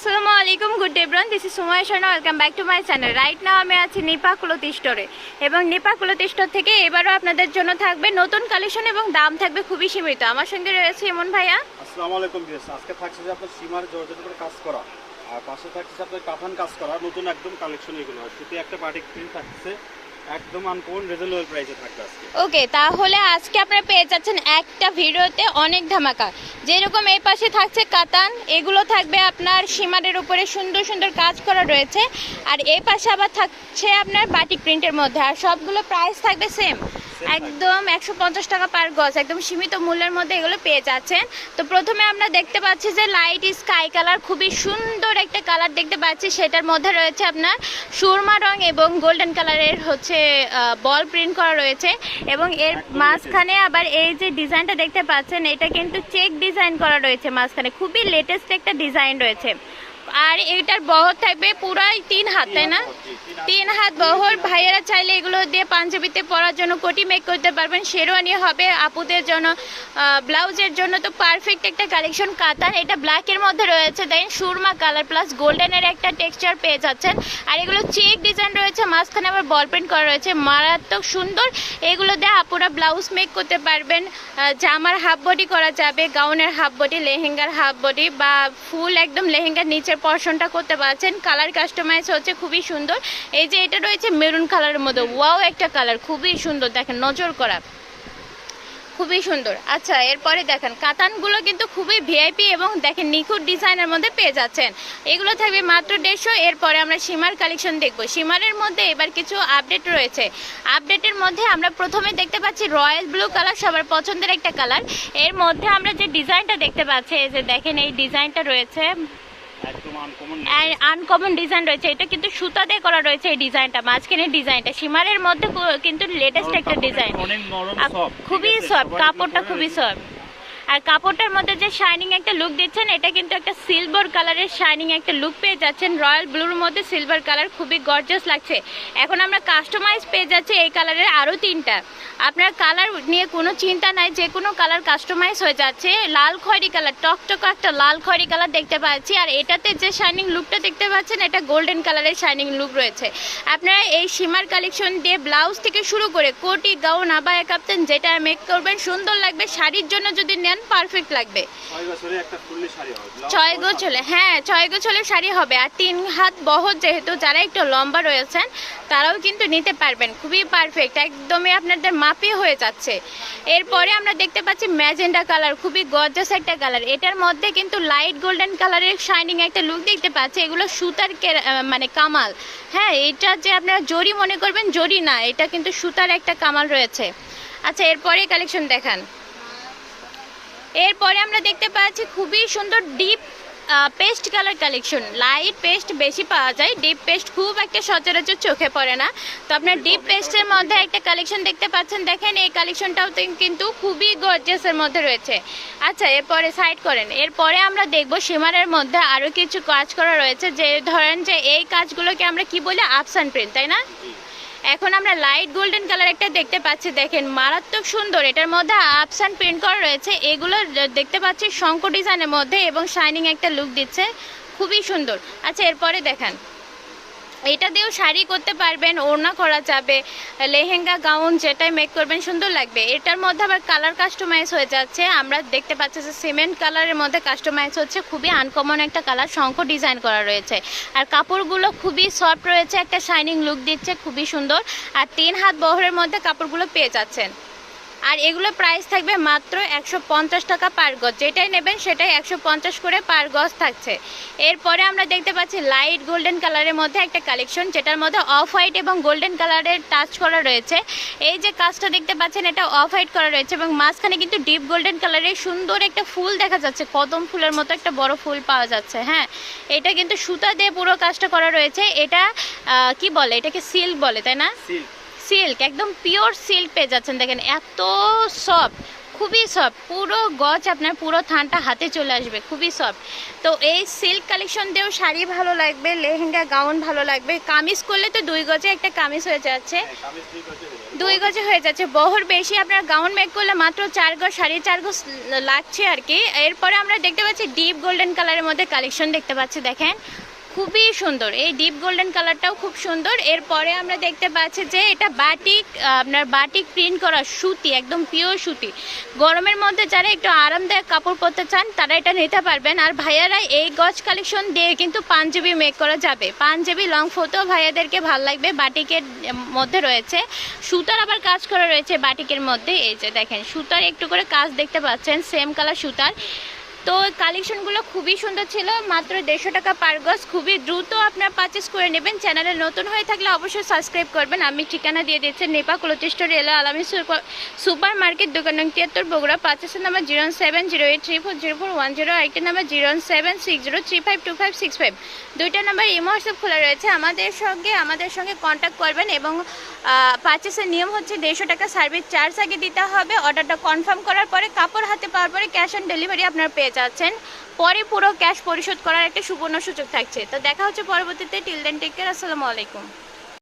আসসালামু আলাইকুম good day ব্রন this is Sumoy Sharma welcome back to my channel right now আমি আছি নিপা কুলতি স্টোরে এবং নিপা কুলতি স্টোর থেকে এবারও আপনাদের জন্য থাকবে নতুন কালেকশন এবং দাম থাকবে খুবই সীমিত। আমার সঙ্গে রয়েছে ইমন ভাইয়া। আসসালামু আলাইকুম আজকে থাকছে যে আপনার সীমার জর্জের উপরে কাজ করা। আর পাশে থাকছে আপনার কাফান কাজ করা, নতুন একদম কালেকশন এগুলো। আর একটা পার্টি প্রিন্ট থাকছে। ওকে তাহলে আজকে আপনারা পেয়ে যাচ্ছেন একটা ভিডিওতে অনেক যেরকম এই পাশে থাকছে কাতান, এগুলো থাকবে আপনার সীমারের উপরে সুন্দর সুন্দর কাজ করা রয়েছে। আর আবার থাকছে আপনার প্রিন্টের মধ্যে। আর সবগুলো প্রাইস থাকবে সেম। একদম একশো পঞ্চাশ টাকা পার গজ একদম সীমিত মূল্যের মধ্যে এগুলো পেয়ে যাচ্ছেন। তো প্রথমে আমরা দেখতে পাচ্ছি যে লাইট স্কাই কালার খুবই সুন্দর একটা কালার দেখতে পাচ্ছি। সেটার মধ্যে রয়েছে আপনার সুরমা রং এবং গোল্ডেন কালারের হচ্ছে বল প্রিন্ট করা রয়েছে। এবং এর মাঝখানে আবার এই যে ডিজাইনটা দেখতে পাচ্ছেন এটা কিন্তু চেক ডিজাইন করা রয়েছে মাঝখানে। খুবই লেটেস্ট একটা ডিজাইন রয়েছে। আর এটার বহর থাকবে পুরাই তিন হাত তাই না? তিন হাত বহর। ভাইয়েরা চাইলে এগুলো দিয়ে পাঞ্জাবিতে পরার জন্য কোটি মেক করতে পারবেন। শেরওয়ানি হবে আপুদের জন্য ব্লাউজের জন্য তো পারফেক্ট একটা কালেকশন কাতান এটা ব্ল্যাকের মধ্যে রয়েছে। দেন সুরমা কালার প্লাস গোল্ডেনের একটা টেক্সচার পেয়ে যাচ্ছেন। আর এগুলো চেক ডিজাইন রয়েছে। মাঝখানে আবার বল প্রিন্ট করা রয়েছে। মারাত্মক সুন্দর। এগুলো দিয়ে আপুরা ব্লাউজ মেক করতে পারবেন। জামার হাফ বডি করা যাবে। গাউনের হাফ বডি লেহেঙ্গার হাফ বডি বা ফুল একদম লেহেঙ্গার নিচের পর্শনটা করতে পারছেন। কালার কাস্টমাইজ হচ্ছে, খুবই সুন্দর। এই যে এটা রয়েছে মেরুন কালারের মধ্যে। ওয়াও একটা কালার খুবই সুন্দর। দেখেন, নজর করা। খুবই সুন্দর। আচ্ছা এরপরে দেখেন, কাতানগুলো কিন্তু খুবই ভিআইপি এবং দেখেন, নিখুঁত ডিজাইনের মধ্যে পেয়ে যাচ্ছেন। এগুলো থাকবে মাত্র দেড়শো। এরপরে আমরা সীমার কালেকশন দেখব। সীমারের মধ্যে এবার কিছু আপডেট রয়েছে। আপডেটের মধ্যে আমরা প্রথমে দেখতে পাচ্ছি রয়্যাল ব্লু কালার, সবার পছন্দের একটা কালার। এর মধ্যে আমরা যে ডিজাইনটা দেখতে পাচ্ছি, এই যে দেখেন, এই ডিজাইনটা রয়েছে। আনকমন আনকমন ডিজাইন রয়েছে। এটা কিন্তু সুতা দিয়ে করা রয়েছে এই ডিজাইনটা। মাঝখানের ডিজাইনটা। সীমারের মধ্যে কিন্তু লেটেস্ট একটা ডিজাইন খুবই সফট কাপড়টা খুবই সফট আর কাপড়টার মধ্যে যে শাইনিং একটা লুক দিচ্ছেন, এটা কিন্তু একটা সিলভার কালারের শাইনিং একটা লুক পেয়ে যাচ্ছেন। রয়্যাল ব্লুর মধ্যে সিলভার কালার খুবই গর্জাস লাগছে। এখন আমরা কাস্টমাইজ পেয়ে যাচ্ছি এই কালারের আরও তিনটা। আপনার কালার নিয়ে কোনো চিন্তা নাই, যে কোনো কালার কাস্টমাইজ হয়ে যাচ্ছে। লাল খয়েরি কালার টকটক একটা লাল খয়েরি কালার দেখতে পাচ্ছি। আর এটাতে যে শাইনিং লুকটা দেখতে পাচ্ছেন, এটা গোল্ডেন কালারের শাইনিং লুক রয়েছে। আপনারা এই সীমার কালেকশন দিয়ে ব্লাউজ থেকে শুরু করে কোটি গাউন আবায়া কাপ্তেন যেটা মেক করবেন, সুন্দর লাগবে। শাড়ির জন্য যদি নেন পারফেক্ট লাগবে। ছয় গোছলে হ্যাঁ ছয় গোছলের শাড়ি হবে আর তিন হাত বহর যেহেতু যারা একটু লম্বা রয়েছেন তারাও কিন্তু নিতে পারবেন খুবই পারফেক্ট একদমই আপনাদের মাপি হয়ে যাচ্ছে। এরপরে আমরা দেখতে পাচ্ছি ম্যাজেন্ডা কালার খুবই গর্জাস একটা কালার। এটার মধ্যে কিন্তু লাইট গোল্ডেন কালারের শাইনিং একটা লুক দেখতে পাচ্ছি এগুলো সুতার মানে কামাল। হ্যাঁ এটা যে আপনারা জরি মনে করবেন জরি না এটা কিন্তু সুতার একটা কামাল রয়েছে। আচ্ছা এরপরে কালেকশন দেখান। এরপরে আমরা দেখতে পাচ্ছি খুবই সুন্দর deep pastel colour collection light pastel বেশি পাওয়া যায়। ডিপ পেস্ট খুব একটা সচরাচর চোখে পড়ে না। তো আপনার ডিপ পেস্টের মধ্যে একটা কালেকশন দেখতে পাচ্ছেন। দেখেন, এই কালেকশনটাও কিন্তু খুবই গর্জিয়াসের মধ্যে রয়েছে। আচ্ছা এরপরে সাইড করেন। এরপরে আমরা দেখব সীমারের মধ্যে আরও কিছু কাজ করা রয়েছে। যে ধরেন যে এই কাজগুলোকে আমরা কি বলি? আপসান প্রিন্ট তাই না। এখন আমরা লাইট গোল্ডেন কালার একটা দেখতে পাচ্ছি। দেখেন, মারাত্মক সুন্দর। এটার মধ্যে আপসান প্রিন্ট করা রয়েছে। এগুলো দেখতে পাচ্ছি শঙ্কর ডিজাইনের মধ্যে এবং শাইনিং একটা লুক দিচ্ছে। খুবই সুন্দর। আচ্ছা এরপরে দেখান। এটা দিয়েও শাড়ি করতে পারবেন, ওড়না করা যাবে, লেহেঙ্গা, গাউন যেটাই মেক করবেন, সুন্দর লাগবে। এটার মধ্যে আবার কালার কাস্টমাইজ হয়ে যাচ্ছে। আমরা দেখতে পাচ্ছি যে সিমেন্ট কালারের মধ্যে কাস্টমাইজ হচ্ছে। খুবই আনকমন একটা কালার শঙ্খ ডিজাইন করা রয়েছে। আর কাপড়গুলো খুবই সফট রয়েছে, একটা শাইনিং লুক দিচ্ছে, খুবই সুন্দর। আর তিন হাত বহরের মধ্যে কাপড়গুলো পেয়ে যাচ্ছেন। আর এগুলো প্রাইস থাকবে মাত্র একশো পঞ্চাশ টাকা পার গজ। যেটাই নেবেন সেটাই একশো পঞ্চাশ করে পার গজ থাকছে। এরপরে আমরা দেখতে পাচ্ছি লাইট গোল্ডেন কালারের মধ্যে একটা কালেকশন যেটার মধ্যে অফ হোয়াইট এবং গোল্ডেন কালারের টাচ করা রয়েছে। এই যে কাজটা দেখতে পাচ্ছেন, এটা অফ হোয়াইট করা রয়েছে এবং মাঝখানে কিন্তু ডিপ গোল্ডেন কালারের সুন্দর একটা ফুল দেখা যাচ্ছে। কদম ফুলের মতো একটা বড় ফুল পাওয়া যাচ্ছে হ্যাঁ। এটা কিন্তু সুতা দিয়ে পুরো কাজটা করা রয়েছে। এটা কি বলে? এটাকে সিল্ক বলে, তাই না? সিল্ক একদম পিওর সিল্ক পেয়ে যাচ্ছেন। দেখেন এত সফট খুবই সফট পুরো গজ আপনার পুরো থানটা হাতে চলে আসবে খুবই সফট তো এই সিল্ক কালেকশন দিয়েও শাড়ি ভালো লাগবে লেহেঙ্গা গাউন ভালো লাগবে। কামিজ করলে তো দুই গজে একটা কামিজ হয়ে যাচ্ছে। দুই গজে হয়ে দুই গজে হয়ে যাচ্ছে। বহর বেশি আপনার গাউন মেক করলে মাত্র চার গজ সাড়ে চার গজ লাগছে আর কি। এরপরে আমরা দেখতে পাচ্ছি ডিপ গোল্ডেন কালারের মধ্যে কালেকশন দেখতে পাচ্ছি দেখেন। খুবই সুন্দর। এই ডিপ গোল্ডেন কালারটাও খুব সুন্দর। এরপরে আমরা দেখতে পাচ্ছি যে এটা বাটিক আপনার বাটিক প্রিন্ট করা সুতি, একদম পিওর সুতি। গরমের মধ্যে যারা একটু আরামদায়ক কাপড় পরতে চান, তারা এটা নিতে পারবেন। আর ভাইয়ারা এই গজ কালেকশন দিয়ে কিন্তু পাঞ্জাবি মেক করা যাবে। পাঞ্জাবি লং ফটো ভাইয়াদেরকে ভালো লাগবে বাটিকের মধ্যে রয়েছে। সুতার আবার কাজ করা রয়েছে বাটিকের মধ্যে। এই যে দেখেন, সুতার একটু করে কাজ দেখতে পাচ্ছেন সেম কালার সুতার। তো কালেকশনগুলো খুবই সুন্দর ছিল, মাত্র দেড়শো টাকা পার গজ। খুবই দ্রুত আপনার পারচেস করে নেবেন। চ্যানেলে নতুন হয়ে থাকলে অবশ্যই সাবস্ক্রাইব করবেন। আমি ঠিকানা দিয়ে দিচ্ছি নেপা কুলতিষ্ঠ রেলা আলামী সুপার- মার্কেট দোকান নং তিয়াত্তর, বগুড়া পাঁচের number zero seven zero eight three four zero four one zero আরেকটা number zero seven six zero three five two five six five দুইটা নাম্বার ইমো হোয়াটসঅ্যাপ খোলা রয়েছে। আমাদের সঙ্গে আমাদের সঙ্গে কন্ট্যাক্ট করবেন এবং পারচেসের নিয়ম হচ্ছে দেড়শো টাকা সার্ভিস চার্জ আগে দিতে হবে। অর্ডারটা কনফার্ম করার পরে, কাপড় হাতে পাওয়ার পরে ক্যাশ অন ডেলিভারি আপনার পেয়ে যাচ্ছেন। পরে পুরো ক্যাশ পরিশোধ করার একটা সুবর্ণ সুযোগ থাকছে। তো দেখা হচ্ছে পরবর্তীতে। Till then, take care. আসসালামু আলাইকুম।